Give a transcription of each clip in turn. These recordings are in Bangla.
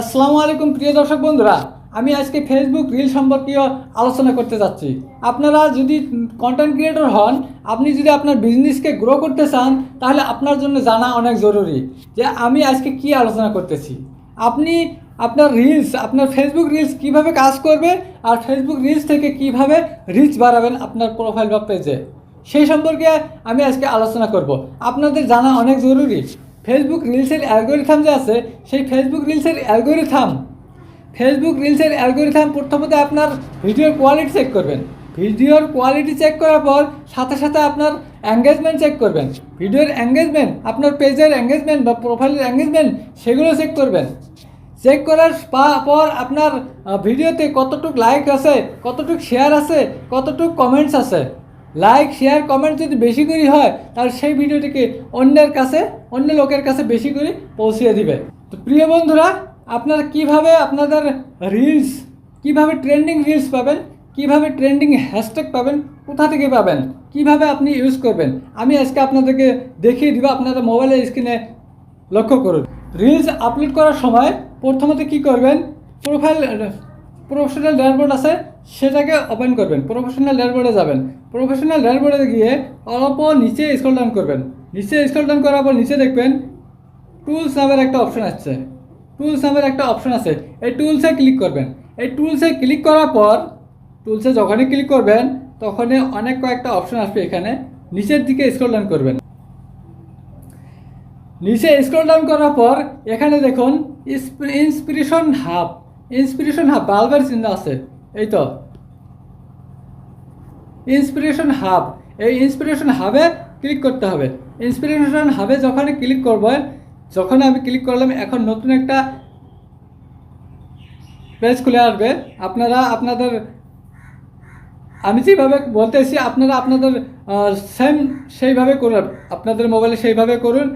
আসসালামু আলাইকুম, প্রিয় দর্শক বন্ধুরা। আমি আজকে ফেসবুক রিল সম্পর্কীয় আলোচনা করতে যাচ্ছি। আপনারা যদি কন্টেন্ট ক্রিয়েটর হন, আপনি যদি আপনার বিজনেসকে গ্রো করতে চান, তাহলে আপনার জন্য জানা অনেক জরুরি যে আমি আজকে কি আলোচনা করতেছি। আপনি আপনার রিলস আপনার ফেসবুক রিলস কীভাবে কাজ করবে আর ফেসবুক রিলস থেকে কীভাবে রিচ বাড়াবেন আপনার প্রোফাইল বা পেজে সেই সম্পর্কে আমি আজকে আলোচনা করব। আপনাদের জানা অনেক জরুরি। ফেসবুক রিলসের অ্যালগোরিথাম যে আছে, সেই ফেসবুক রিলসের অ্যালগোরিথাম ফেসবুক রিলসের অ্যালগোরিথাম প্রথমত আপনার ভিডিওর কোয়ালিটি চেক করবেন। ভিডিওর কোয়ালিটি চেক করার পর সাথে সাথে আপনার এঙ্গেজমেন্ট চেক করবেন। ভিডিওর এঙ্গেজমেন্ট আপনার পেজের এঙ্গেজমেন্ট বা প্রোফাইলের এঙ্গেজমেন্ট সেগুলো চেক করবেন। চেক করার পর আপনার ভিডিওতে কতটুক লাইক আছে, কতটুক শেয়ার আছে, কতটুক কমেন্টস আছে। লাইক শেয়ার কমেন্ট যদি বেশি করে হয়, তাহলে সেই ভিডিওটিকে অন্যের কাছে, অন্য লোকের কাছে বেশি করে পৌঁছিয়ে দিবে। তো প্রিয় বন্ধুরা, আপনারা কীভাবে আপনাদের রিলস কীভাবে ট্রেন্ডিং রিলস পাবেন, কীভাবে ট্রেন্ডিং হ্যাশট্যাগ পাবেন, কোথা থেকে পাবেন, কীভাবে আপনি ইউজ করবেন, আমি আজকে আপনাদেরকে দেখিয়ে দিব আপনারা মোবাইলের স্ক্রিনে লক্ষ্য করুন রিলস আপলোড করার সময় প্রথমত কি করবেন প্রোফাইল প্রফেশনাল ড্যাশবোর্ড আছে সেটাকে ওপেন করবেন। প্রফেশনাল ড্যাশবোর্ডে যাবেন। প্রফেশনাল ড্যাশবোর্ডে গিয়ে অল্প নিচে স্ক্রল ডাউন করবেন। নিচে স্ক্রল ডাউন করার পর নিচে দেখবেন টুলস নামের একটা অপশন আসছে। টুলস নামের একটা অপশন আছে। এই টুলসে ক্লিক করবেন। এই টুলসে ক্লিক করার পর টুলসে যখনই ক্লিক করবেন, তখনই অনেক কয়েকটা অপশন আসবে এখানে। নিচের দিকে স্ক্রল ডাউন করবেন। নিচে স্ক্রল ডাউন করার পর এখানে দেখুন ইন্সপিরেশন হাব ইন্সপিরেশন হাব বালবের চিহ্ন আছে। এই তো। ইন্সপিরেশন হাব এই ইন্সপিরেশন হাবে ক্লিক করতে হবে। ইন্সপিরেশন হাবে যখন ক্লিক করব, যখন আমি ক্লিক করলাম, এখন নতুন একটা পেজ খুলে আসবে। আপনারা আপনাদের, আমি যেভাবে বলতেছি আপনারা আপনাদের সেম সেইভাবে করুন। আপনাদের মোবাইলে সেইভাবে করুন।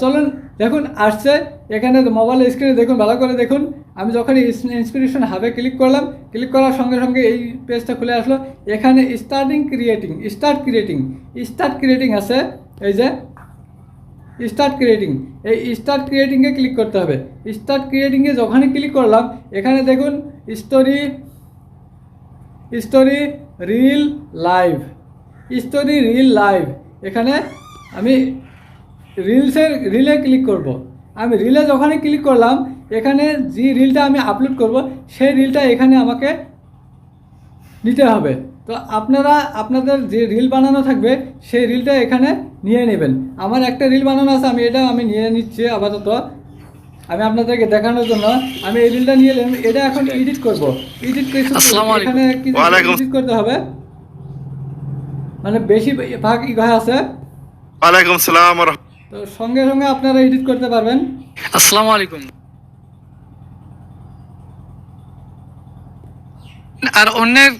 চলুন, দেখুন, আসছে। এখানে মোবাইল স্ক্রিনে দেখুন, ভালো করে দেখুন। আমি যখন ইন্সপিরেশন হাবে ক্লিক করলাম ক্লিক করার সঙ্গে সঙ্গে এই পেজটা খুলে আসলো। এখানে starting creating start creating start creating আছে। এই যে স্টার্ট ক্রিয়েটিং এই স্টার্ট ক্রিয়েটিংয়ে ক্লিক করতে হবে। স্টার্ট ক্রিয়েটিংয়ে যখনই ক্লিক করলাম, এখানে দেখুন story story reel live story reel live এখানে আমি রিলসের রিলে ক্লিক করব। আমি রিলে যখনই ক্লিক করলাম এখানে যে রিলটা আমি আপলোড করব সেই রিলটা এখানে আমাকে নিতে হবে। তো আপনারা আপনাদের যে রিল বানানো থাকবে সেই রিলটা এখানে নিয়ে নেবেন। আমার একটা রিল বানানো আছে আমি এটা আমি নিয়ে নিচ্ছি আপাতত। আমি আপনাদেরকে দেখানোর জন্য আমি এই রিলটা নিয়ে এলাম এটা এখন এডিট করব। এডিট আলাইকুম। এখানে কিছু এডিট করতে হবে। মানে বেশি ভাগ ই হয়ে আছে। ওয়ালাইকুম সালাম তো সঙ্গে সঙ্গে আপনারা এডিট করতে পারবেন। আসসালামু আলাইকুম। আর অন্যের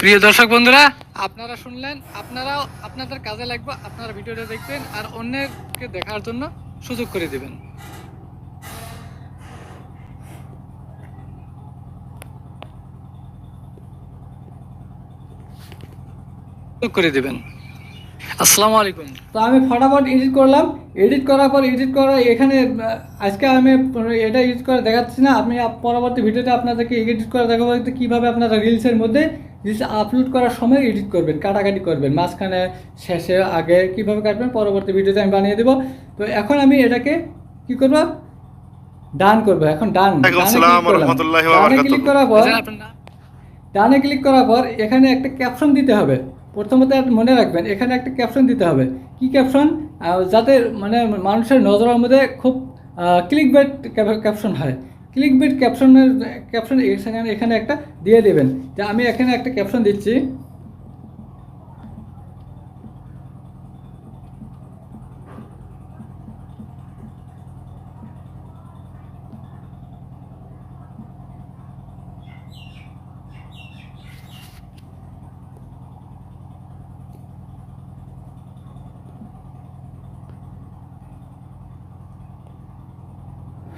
প্রিয় দর্শক বন্ধুরা, আপনারা শুনলেন, আপনারাও আপনাদের কাজে লাগবে, আপনারা ভিডিওটা দেখবেন আর অন্যকে দেখার জন্য সুযোগ করে দেবেন। করে দিবেন। আসসালামু আলাইকুম। তো আমি ফটাফট এডিট করলাম। এডিট করার পর এডিট করা এখানে আজকে আমি এটা এডিট করে দেখাচ্ছি না। আমি পরবর্তী ভিডিওতে আপনাদেরকে এডিট করে দেখাবো যে কীভাবে আপনারা রিলসের মধ্যে রিলস আপলোড করার সময় এডিট করবেন কাটাকাটি করবেন মাঝখানে শেষে আগে কীভাবে কাটবেন পরবর্তী ভিডিওতে আমি বানিয়ে দেবো। তো এখন আমি এটাকে কি করব? ডান করব। এখন ডান। ওয়ালাইকুম আসসালাম ওয়া রাহমাতুল্লাহি ওয়া ডানে বারাকাতুহু। ক্লিক করার পর নাম? ডানে ক্লিক করার পর এখানে একটা ক্যাপশন দিতে হবে। প্রথমত মনে রাখবেন, এখানে একটা ক্যাপশন দিতে হবে। কি ক্যাপশন যাতে মানে মানুষের নজরের মধ্যে খুব ক্লিক বেট ক্যাপশন হয়। ক্লিক বেট ক্যাপশনের ক্যাপশন এখানে এখানে একটা দিয়ে দেবেন। যে আমি এখানে একটা ক্যাপশন দিচ্ছি।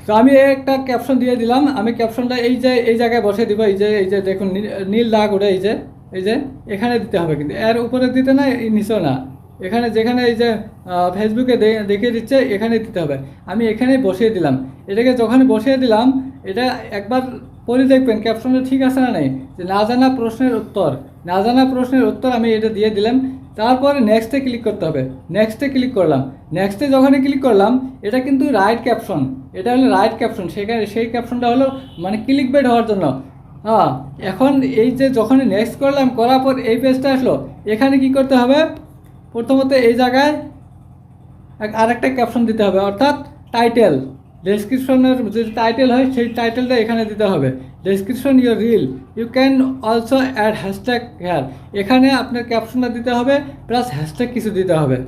তো আমি একটা ক্যাপশন দিয়ে দিলাম। আমি ক্যাপশনটা এই যে, এই জায়গায় বসে দিব, এই যে এই যে দেখুন নীল- দাগ ওটা এই যে এই যে, এখানে দিতে হবে কিন্তু। এর উপরে দিতে না, এই নিচেও না। এখানে যেখানে এই যে ফেসবুকে দেখিয়ে দিচ্ছে, এখানে দিতে হবে। আমি এখানে বসিয়ে দিলাম। এটাকে যখন বসিয়ে দিলাম, এটা একবার পরে দেখবেন ক্যাপশনটা ঠিক আছে না নেই? যে না জানা প্রশ্নের উত্তর। না জানা প্রশ্নের উত্তর আমি এটা দিয়ে দিলাম। তারপরে নেক্সটে ক্লিক করতে হবে। নেক্সটে ক্লিক করলাম। নেক্সটে যখনই ক্লিক করলাম, এটা কিন্তু রাইট ক্যাপশন এটা হলো রাইট ক্যাপশন সেখানে সেই ক্যাপশনটা হলো মানে ক্লিক বেড হওয়ার জন্য। হ্যাঁ এখন এই যে যখনই নেক্সট করলাম, করার পর এই পেজটা আসলো। এখানে কি করতে হবে? প্রথমত এই জায়গায় আরেকটা ক্যাপশন দিতে হবে, অর্থাৎ টাইটেল ডেসক্রিপশনের যে টাইটেল হয়, সেই টাইটেলটা এখানে দিতে হবে। Description your reel you can also add hashtag here এখানে আপনার ক্যাপশনটা দিতে হবে প্লাস হ্যাশট্যাগ কিছু দিতে হবে।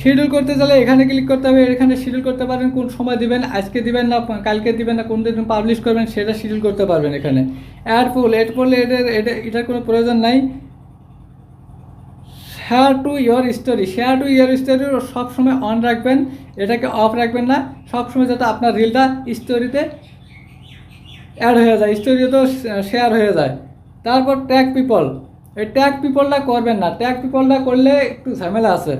শিডিউল করতে গেলে এখানে ক্লিক করতে হবে। এখানে শিডিউল করতে পারেন, কোন সময় দিবেন, আজকে দিবেন না, কালকে দিবেন না, কোন দিন পাবলিশ করবেন, সেটা শিডিউল করতে পারবেন এখানে। অ্যাড পুল এড করলে এটার এটা, এটার কোনো প্রয়োজন নাই। Share to your story share to your story সবসময় অন রাখবেন। এটাকে অফ রাখবেন না। সবসময় যাতে আপনার রিলটা স্টোরিতে অ্যাড হয়ে যায়। স্টোরিতেও শেয়ার হয়ে যায়। তারপর ট্যাগ পিপল এই ট্যাগ পিপলটা করবেন না। ট্যাগ পিপলটা করলে একটু ঝামেলা আছে।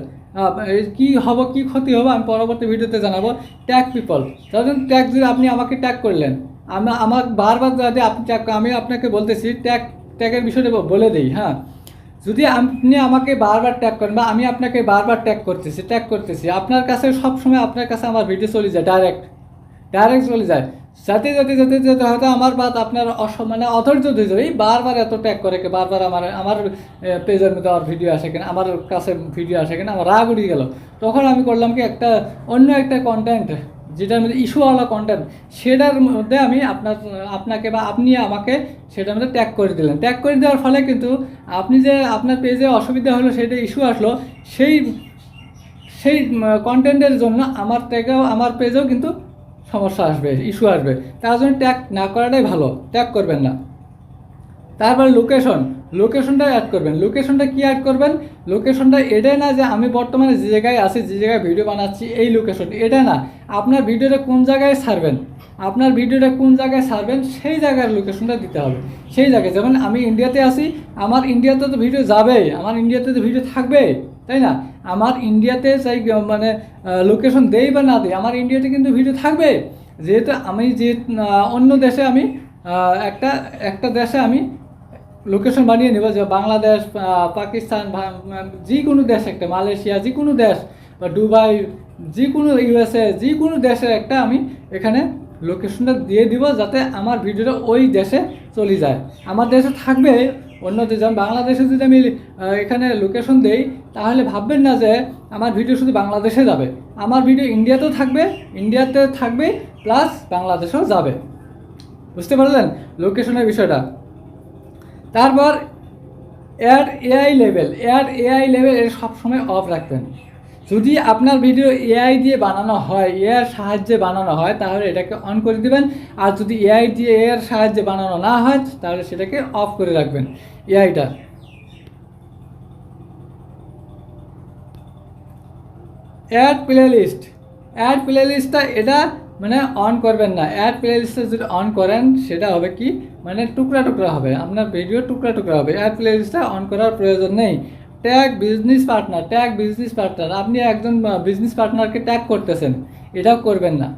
কি হব, কি ক্ষতি হবে আমি পরবর্তী ভিডিওতে জানাব। ট্যাগ পিপল ধরেন ট্যাগ যদি আপনি আমাকে ট্যাগ করলেন। আমি, আমার বারবার যদি আপনি ট্যাগ আমি আপনাকে বলতেছি ট্যাগ ট্যাগের বিষয়টা বলে দিই হ্যাঁ? যদি আপনি আমাকে বারবার ট্যাগ করেন বা আমি আপনাকে বারবার ট্যাগ করতেছি ট্যাগ করতেছি, আপনার কাছে সবসময় আপনার কাছে আমার ভিডিও চলে যায় ডাইরেক্ট ডাইরেক্ট চলে যায়। যাতে, যেতে যেতে যেতে হয়তো আমার বাদ আপনার অস মানে অধৈর্য ধরে যাবে এই বারবার এত ট্যাগ করে কে, বারবার আমার আমার পেজের মধ্যে আমার ভিডিও আসে কিনা, আমার কাছে ভিডিও আসে কিনা, আমার রাগ উড়িয়ে গেল। তখন আমি করলাম কি একটা অন্য একটা কন্টেন্ট যেটার মধ্যে ইস্যুওয়ালা কন্টেন্ট সেটার মধ্যে আমি আপনার, আপনাকে বা আপনি আমাকে সেটার মধ্যে ট্যাগ করে দিলেন। ট্যাগ করে দেওয়ার ফলে কিন্তু আপনি যে আপনার পেজে অসুবিধা হলো, সেটা ইস্যু আসলো, সেই সেই কন্টেন্টের জন্য আমার ট্যাগেও আমার পেজেও কিন্তু সমস্যা আসবে ইস্যু আসবে। তার জন্য ট্যাগ না করাটাই ভালো ট্যাগ করবেন না। তারপর লোকেশন লোকেশনটা অ্যাড করবেন। লোকেশনটা কি অ্যাড করবেন? লোকেশনটা এটাই না যে আমি বর্তমানে যে জায়গায় আছি, যে জায়গায় ভিডিও বানাচ্ছি, এই লোকেশন এটা না। আপনার ভিডিওটা কোন জায়গায় ছাড়বেন? আপনার ভিডিওটা কোন জায়গায় ছাড়বেন? সেই জায়গার লোকেশনটা দিতে হবে। সেই জায়গায়। যেমন আমি ইন্ডিয়াতে আছি, আমার ইন্ডিয়াতে তো ভিডিও যাবেই। আমার ইন্ডিয়াতে তো ভিডিও থাকবে তাই না? আমার ইন্ডিয়াতে চাই মানে লোকেশন দেই বা না দেই, আমার ইন্ডিয়াতে কিন্তু ভিডিও থাকবে। যেহেতু আমি যে অন্য দেশে আমি একটা একটা দেশে আমি লোকেশন বানিয়ে নেব যে বাংলাদেশ পাকিস্তান যে কোনো দেশ একটা, মালয়েশিয়া, যে কোনো দেশ, বা দুবাই, যে কোনো ইউএসএ, যে কোনো দেশে একটা আমি এখানে লোকেশনটা দিয়ে দিব যাতে আমার ভিডিওটা ওই দেশে চলে যায়। আমার দেশে থাকবে, অন্য যেমন বাংলাদেশে যদি আমি এখানে লোকেশন দেই, তাহলে ভাববেন না যে আমার ভিডিও শুধু বাংলাদেশে যাবে। আমার ভিডিও ইন্ডিয়াতেও থাকবে, ইন্ডিয়াতে থাকবে প্লাস বাংলাদেশেও যাবে। বুঝতে পারলেন লোকেশনের বিষয়টা? তারপর add AI level add AI level এর সবসময় অফ রাখবেন। যদি আপনার ভিডিও এআই দিয়ে বানানো হয় এআর সাহায্যে বানানো হয়, তাহলে এটাকে অন করে দিবেন। আর যদি এআই দিয়ে এআর সাহায্যে বানানো না হয়, তাহলে সেটাকে অফ করে রাখবেন এআইটা add playlist add play লিস্টটা এটা মানে অন করবেন না। অ্যাড প্লে লিস্টটা যদি অন করেন, সেটা হবে কি? মানে টুকরা টুকরা হবে। আপনার ভিডিও টুকরা টুকরা হবে। অ্যাড প্লে লিস্টটা অন করার প্রয়োজন নেই। Tag business partner tag business partner আপনি একজন বিজনেস পার্টনারকে ট্যাগ করতেছেন। এটাও করবেন না।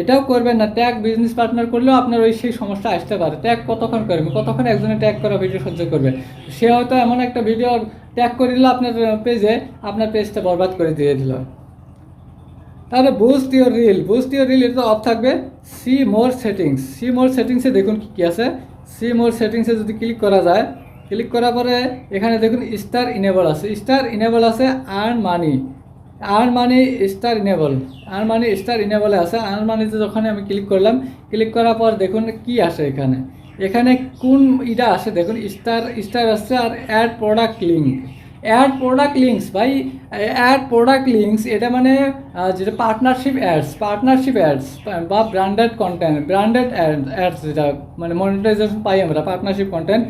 এটাও করবেন না। ট্যাগ বিজনেস পার্টনার করলেও আপনার ওই সেই সমস্যা আসতে পারে। ট্যাগ কতক্ষণ করবে? কতক্ষণ একজনে ট্যাগ করা ভিডিও সহ্য করবে? সে হয়তো এমন একটা ভিডিও ট্যাগ করে দিল আপনার পেজে আপনার পেজটা বরবাদ করে দিয়ে দিল। তাহলে boost your reel boost your reel এটা অফ থাকবে। See more settings see more সেটিংসে দেখুন কী আছে। সি মোর সেটিংসে যদি ক্লিক করা যায় ক্লিক করার পরে এখানে দেখুন স্টার ইনেবল আছে। স্টার ইনেবল আছে earn money earn money star enable earn money star ইনেবলে আছে। আর্ন মানিতে যখন আমি ক্লিক করলাম ক্লিক করার পর দেখুন কি আসে এখানে। এখানে কোন ইটা আসে দেখুন স্টার স্টার আসছে আর add product link add product links ভাই অ্যাড প্রোডাক্ট লিঙ্কস এটা মানে যেটা পার্টনারশিপ অ্যাডস পার্টনারশিপ অ্যাডস বা ব্র্যান্ডেড কন্টেন্ট ব্র্যান্ডেড অ্যাডস যেটা মানে মনিটাইজেশন পাই আমরা পার্টনারশিপ কন্টেন্ট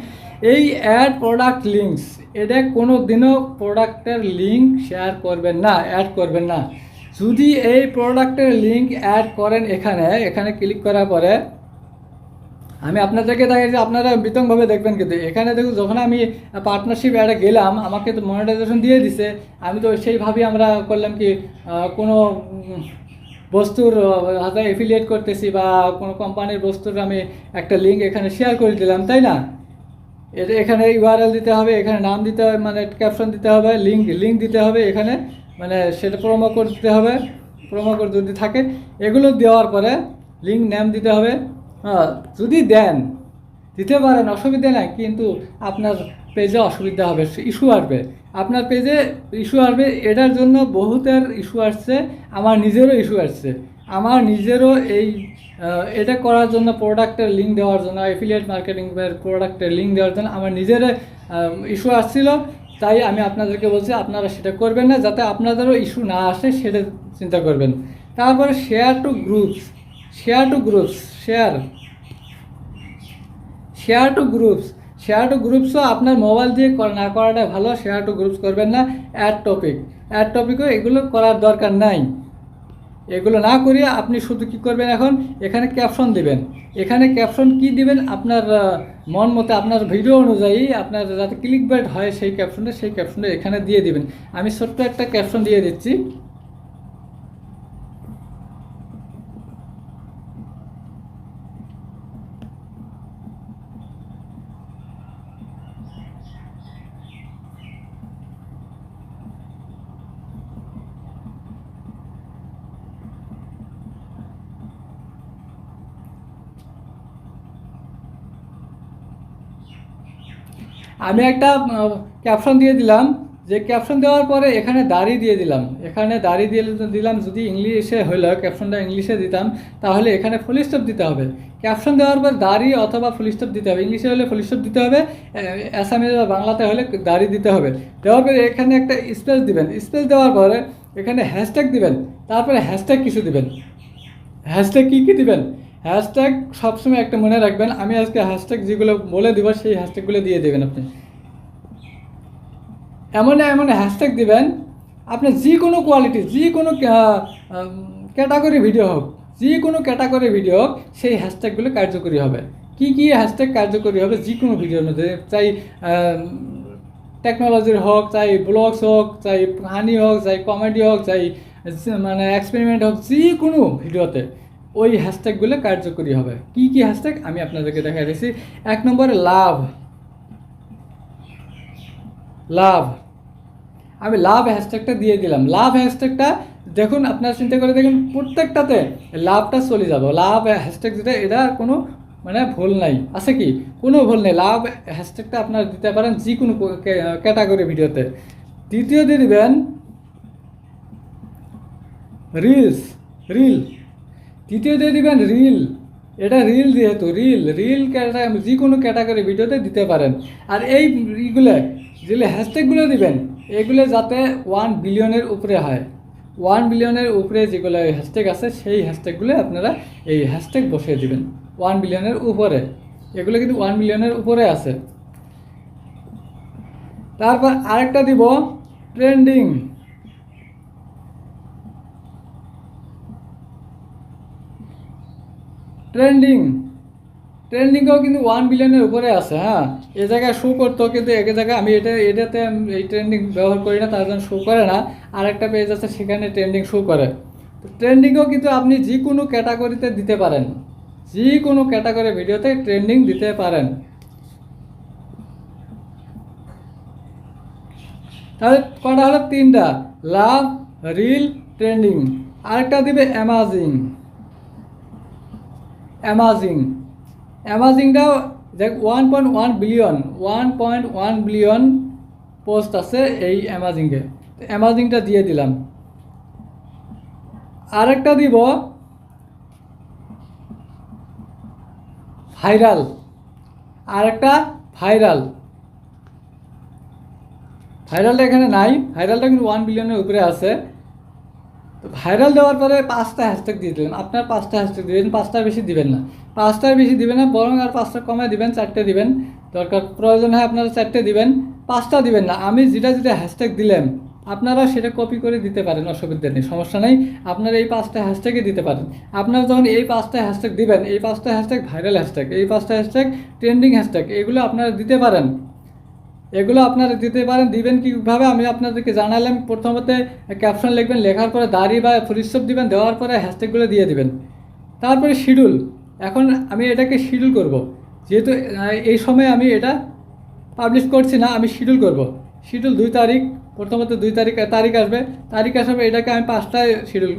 এই অ্যাড প্রোডাক্ট লিঙ্কস এটা কোনো দিনও প্রোডাক্টের লিঙ্ক শেয়ার করবেন না অ্যাড করবেন না। যদি এই প্রোডাক্টের লিঙ্ক অ্যাড করেন এখানে এখানে ক্লিক করার পরে আমি আপনাদেরকে দেখাচ্ছি আপনারা বিতংভাবে দেখবেন কিন্তু এখানে দেখুন, যখন আমি পার্টনারশিপ অ্যাডে গেলাম, আমাকে তো মনিটাইজেশন দিয়ে দিছে। আমি তো সেইভাবেই আমরা করলাম কি কোনো বস্তুর হাতে এফিলিয়েট করতেছি বা কোনো কোম্পানির বস্তুর আমি একটা লিঙ্ক এখানে শেয়ার করে দিলাম, তাই না? এটা এখানে ইউআরএল দিতে হবে, এখানে নাম দিতে হবে মানে ক্যাপশন দিতে হবে লিঙ্ক লিঙ্ক দিতে হবে এখানে মানে সেটা প্রোমো কোড দিতে হবে প্রোমো কোড যদি থাকে, এগুলো দেওয়ার পরে লিঙ্ক নাম দিতে হবে। যদি দেন, দিতে পারেন, অসুবিধা নাই, কিন্তু আপনার পেজে অসুবিধা হবে, ইস্যু আসবে। আপনার পেজে ইস্যু আসবে, এটার জন্য বহুতের ইস্যু আসছে, আমার নিজেরও ইস্যু আসছে। আমার নিজেরও এই এটা করার জন্য প্রোডাক্টের লিঙ্ক দেওয়ার জন্য এফিলিয়েট মার্কেটিং প্রোডাক্টের লিঙ্ক দেওয়ার জন্য আমার নিজের ইস্যু আসছিল। তাই আমি আপনাদেরকে বলছি, আপনারা সেটা করবেন না, যাতে আপনাদেরও ইস্যু না আসে, সেটা চিন্তা করবেন। তারপরে share to groups share to groups share share to groups share to গ্রুপসও আপনার মোবাইল দিয়ে কর- না করাটা ভালো শেয়ার টু গ্রুপস করবেন না অ্যাড টপিক অ্যাড টপিকও এগুলো করার দরকার নাই। এগুলো না করিয়ে আপনি শুধু কি করবেন এখন? এখানে ক্যাপশন দিবেন। এখানে ক্যাপশন কি দিবেন? আপনার মন মতো আপনার ভিডিও অনুযায়ী আপনার যাতে ক্লিক বাইট হয় সেই ক্যাপশনটা সেই ক্যাপশনটা এখানে দিয়ে দিবেন। আমি ছোট্ট একটা ক্যাপশন দিয়ে দিচ্ছি। আমি একটা ক্যাপশন দিয়ে দিলাম। যে ক্যাপশন দেওয়ার পরে এখানে দাড়ি দিয়ে দিলাম। এখানে দাড়ি দিয়ে দিলাম, যদি ইংলিশে হইল ক্যাপশনটা ইংলিশে দিতাম, তাহলে এখানে ফুল স্টপ দিতে হবে। ক্যাপশন দেওয়ার পর দাড়ি অথবা ফুল স্টপ দিতে হবে। ইংলিশে হলে ফুল স্টপ দিতে হবে অ্যাসামিজ বা বাংলাতে হলে দাড়ি দিতে হবে। দেওয়ার পরে এখানে একটা স্পেস দিবেন। স্পেস দেওয়ার পরে এখানে হ্যাশট্যাগ দিবেন। তারপরে হ্যাশট্যাগ কিছু দিবেন। হ্যাশট্যাগ কী কী দিবেন? হ্যাশট্যাগ সবসময় একটা মনে রাখবেন, আমি আজকে হ্যাশট্যাগ যেগুলো বলে দেবো, সেই হ্যাশট্যাগুলো দিয়ে দেবেন আপনি। এমন এমন হ্যাশট্যাগ দিবেন, আপনি যে কোনো কোয়ালিটি যে কোনো ক্যাটাগরি ভিডিও হোক যে কোনো ক্যাটাগরি ভিডিও হোক, সেই হ্যাশট্যাগুলো কার্যকরী হবে। কি কি হ্যাশট্যাগ কার্যকরী হবে যে কোনো ভিডিওর মধ্যে, চাই টেকনোলজির হোক, চাই ব্লগস হোক, চাই হানি হোক, চাই কমেডি হোক, চাই মানে এক্সপেরিমেন্ট হোক যে কোনো ভিডিওতে ওই হ্যাশট্যাগুলো কার্যকরী হবে। কি কি হ্যাশট্যাগ আমি আপনাদেরকে দেখা দিয়েছি এক নম্বরে লাভ। লাভ। আমি লাভ হ্যাশট্যাগটা দিয়ে দিলাম। লাভ হ্যাশট্যাগটা দেখুন, আপনারা চিন্তা করে দেখুন, প্রত্যেকটাতে লাভটা চলে যাবে। লাভ হ্যাশট্যাগ যেটা এটা কোনো মানে ভুল নাই। আছে কি? কোনো ভুল নেই। লাভ হ্যাশট্যাগটা আপনারা দিতে পারেন যে কোনো ক্যাটাগরি ভিডিওতে। দ্বিতীয় দিয়ে দিবেন রিলস রিল তৃতীয় দিয়ে দিবেন রিল এটা রিল যেহেতু রিল রিল যে কোনো ক্যাটাগরি ভিডিওতে দিতে পারেন। আর এই ইগুলো যেগুলো হ্যাশট্যাগুলো দিবেন, এগুলো যাতে ওয়ান বিলিয়নের উপরে হয়। ওয়ান বিলিয়নের উপরে যেগুলো হ্যাশট্যাগ আছে, সেই হ্যাশট্যাগুলো আপনারা এই হ্যাশট্যাগ বসিয়ে দিবেন ওয়ান বিলিয়নের উপরে। এগুলো কিন্তু ওয়ান বিলিয়নের উপরে আছে। তারপর আরেকটা দিব ট্রেন্ডিং ট্রেন্ডিং ট্রেন্ডিংও কিন্তু ওয়ান বিলিয়নের উপরে আছে হ্যাঁ? এ জায়গায় শো করতো, কিন্তু এক জায়গায় আমি এটা, এটাতে এই ট্রেন্ডিং ব্যবহার করি না, তার জন্য শো করে না। আরেকটা পেজ আছে, সেখানে ট্রেন্ডিং শো করে। তো ট্রেন্ডিংও কিন্তু আপনি যে কোনো ক্যাটাগরিতে দিতে পারেন। যে কোনো ক্যাটাগরি ভিডিওতে ট্রেন্ডিং দিতে পারেন। তাহলে কটা হলো? তিনটা। লাভ রিল ট্রেন্ডিং আরেকটা দিবে অ্যামাজিং অ্যামাজিং অ্যামাজিংটাও দেখ one point one billion one point one billion post আছে এই অ্যামাজিংয়ে তো অ্যামাজিংটা দিয়ে দিলাম। আরেকটা দিব ভাইরাল আরেকটা ভাইরাল ভাইরালটা এখানে নাই ভাইরালটা কিন্তু ওয়ান বিলিয়নের উপরে আছে। ভাইরাল দেওয়ার পরে পাঁচটা হ্যাশট্যাগ দিয়ে দিলেন। আপনার পাঁচটা হ্যাশট্যাগ দিবেন পাঁচটার বেশি দিবেন না। পাঁচটার বেশি দিবেন না, বরং আর পাঁচটা কমে দিবেন, চারটে দিবেন। দরকার, প্রয়োজন হয় আপনারা চারটে দিবেন, পাঁচটা দিবেন না। আমি যেটা যেটা হ্যাশট্যাগ দিলাম, আপনারা সেটা কপি করে দিতে পারেন অসুবিধা নেই, সমস্যা নেই। আপনারা এই পাঁচটা হ্যাশট্যাগে দিতে পারেন। আপনারা যখন এই পাঁচটা হ্যাশট্যাগ দিবেন, এই পাঁচটা হ্যাশট্যাগ ভাইরাল হ্যাশট্যাগ এই পাঁচটা হ্যাশট্যাগ ট্রেন্ডিং হ্যাশট্যাগ এগুলো আপনারা দিতে পারেন। এগুলো আপনারা দিতে পারেন, দিবেন কীভাবে? আমি আপনাদেরকে জানালাম, প্রথমতে ক্যাপশন লিখবেন, লেখার পরে দাড়ি বা ফুলিস্টপ দিবেন, দেওয়ার পরে হ্যাশট্যাগুলো দিয়ে দিবেন। তারপরে শিডিউল এখন আমি এটাকে শিডিউল করব। যেহেতু এই সময় আমি এটা পাবলিশ করছি না, আমি শিডিউল করব। শিডিউল দুই তারিখ, প্রথমত দুই তারিখ তারিখ আসবে। তারিখ আসবে এটাকে আমি পাঁচটায় শিডিউল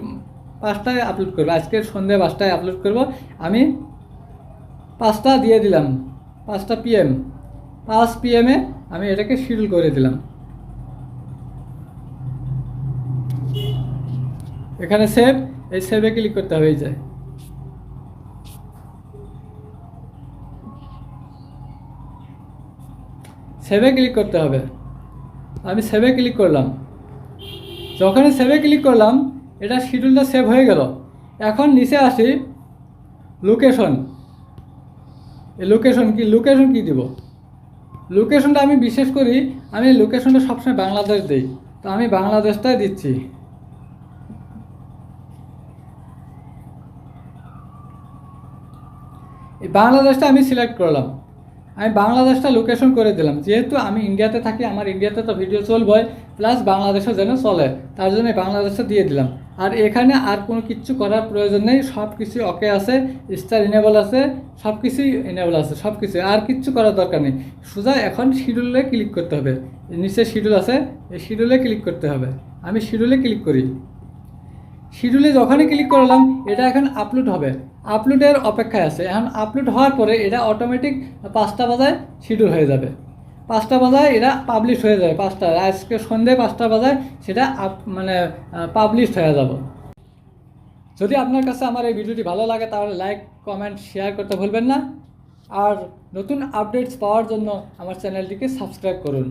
পাঁচটায় আপলোড করব। আজকের সন্ধ্যে পাঁচটায় আপলোড করব। আমি পাঁচটা দিয়ে দিলাম, পাঁচটা পিএম পাঁচ পিএমে আমি এটাকে শিডিউল করে দিলাম। এখানে সেভ এই সেভে ক্লিক করতে হবে, এই সেভে ক্লিক করতে হবে। আমি সেভে ক্লিক করলাম। যখনই সেভে ক্লিক করলাম, এটা শিডিউলটা সেভ হয়ে গেল। এখন নিচে আসি লোকেশন এই লোকেশন কি? লোকেশন কি দিব? লোকেশনটা আমি বিশেষ করি, আমি লোকেশনটা সবসময় বাংলাদেশ দিই। তো আমি বাংলাদেশটাই দিচ্ছি। এই বাংলাদেশটা আমি সিলেক্ট করলাম। আমি বাংলাদেশটা লোকেশন করে দিলাম। যেহেতু আমি ইন্ডিয়াতে থাকি, আমার ইন্ডিয়াতে তো ভিডিও চলবে প্লাস বাংলাদেশও যেন চলে, তার জন্য বাংলাদেশে দিয়ে দিলাম। আর এখানে আর কোনো কিছু করার প্রয়োজন নেই সব কিছু ওকে আছে স্টার ইনেবল আছে সব কিছুই ইনেবল আছে সব কিছু আর কিচ্ছু করার দরকার নেই। সোজা এখন শিডিউলে ক্লিক করতে হবে। নিচে শিডিউল আছে, এই শিডিউলে ক্লিক করতে হবে। আমি শিডিউলে ক্লিক করি। শিডিউলে যখনই ক্লিক করলাম, এটা এখন আপলোড হবে। আপলোডের অপেক্ষায় আছে। এখন আপলোড হওয়ার পরে এটা অটোমেটিক পাঁচটা বাজায় শিডিউল হয়ে যাবে। পাঁচটা বাজায় এটা পাবলিশ হয়ে যাবে, পাঁচটা। আজকে সন্ধে পাঁচটা বাজায় সেটা আপ মানে পাবলিশ হয়ে যাব। যদি আপনার কাছে আমার এই ভিডিওটি ভালো লাগে, তাহলে লাইক কমেন্ট শেয়ার করতে ভুলবেন না। আর নতুন আপডেটস পাওয়ার জন্য আমার চ্যানেলটিকে সাবস্ক্রাইব করুন।